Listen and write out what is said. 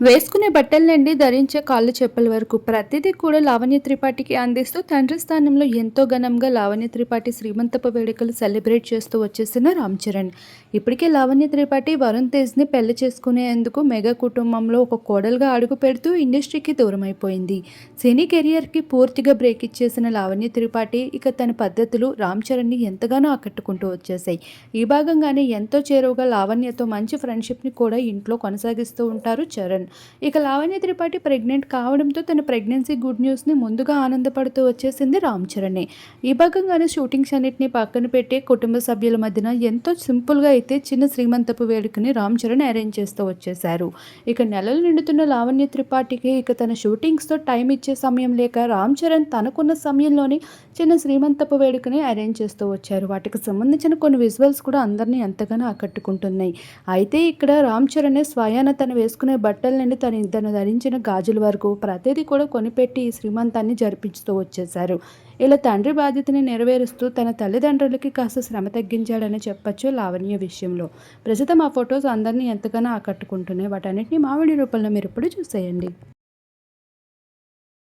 వేసుకునే బట్టల నుండి ధరించే కాళ్ళు చెప్పుల వరకు. ప్రతిదీ కూడా లావణ్య త్రిపాఠికి అందిస్తూ తండ్రి స్థానంలో ఎంతో ఘనంగా లావణ్య త్రిపాఠి శ్రీమంతపు వేడుకలు సెలబ్రేట్ చేస్తూ వచ్చేసిన రామ్ చరణ్. ఇప్పటికే లావణ్య త్రిపాఠి వరుణ్ తేజ్ని పెళ్ళి చేసుకునేందుకు మెగా కుటుంబంలో ఒక కోడలుగా అడుగు పెడుతూ ఇండస్ట్రీకి దూరం అయిపోయింది సినీ కెరియర్కి పూర్తిగా బ్రేక్ ఇచ్చేసిన లావణ్య త్రిపాఠి ఇక తన పద్ధతులు రామ్ చరణ్ని ఎంతగానో ఆకట్టుకుంటూ వచ్చేసాయి ఈ భాగంగానే ఎంతో చేరువుగా లావణ్యతో మంచి ఫ్రెండ్షిప్ని కూడా ఇంట్లో కొనసాగిస్తూ ఉంటారు చరణ్. ఇక లావణ్య త్రిపాఠి ప్రెగ్నెంట్ కావడంతో తన ప్రెగ్నెన్సీ గుడ్ న్యూస్ని ముందుగా ఆనందపడుతూ వచ్చేసింది రామ్ చరణ్. ఈ భాగంగానే షూటింగ్స్ అన్నిటిని పక్కన పెట్టి కుటుంబ సభ్యుల మధ్యన ఎంతో సింపుల్గా అయితే చిన్న శ్రీమంతపు వేడుకని రామ్ చరణ్ అరేంజ్ చేస్తూ వచ్చేశారు. ఇక నెలలు నిండుతున్న లావణ్య త్రిపాఠికి ఇక తన షూటింగ్స్తో టైం ఇచ్చే సమయం లేక రామ్ చరణ్ తనకున్న సమయంలోనే చిన్న శ్రీమంతపు వేడుకని అరేంజ్ చేస్తూ వచ్చారు. వాటికి సంబంధించిన కొన్ని విజువల్స్ కూడా అందరినీ ఎంతగానో ఆకట్టుకుంటున్నాయి. అయితే ఇక్కడ రామ్ చరణ్ స్వయాన తను వేసుకునే బట్టల నుండి తను తను ధరించిన గాజుల వరకు ప్రతిదీ కూడా కొనిపెట్టి ఈ శ్రీమంతాన్ని జరిపించుతూ వచ్చేశారు. ఇలా తండ్రి బాధ్యతని నెరవేరుస్తూ తన తల్లిదండ్రులకి కాస్త శ్రమ తగ్గించాడని చెప్పొచ్చు లావణ్య విషయంలో. ప్రస్తుతం ఆ ఫొటోస్ అందరినీ ఎంతగానో ఆకట్టుకుంటున్నాయి. వాటన్నిటిని మామిడి రూపంలో మీరు ఇప్పుడు చూసేయండి.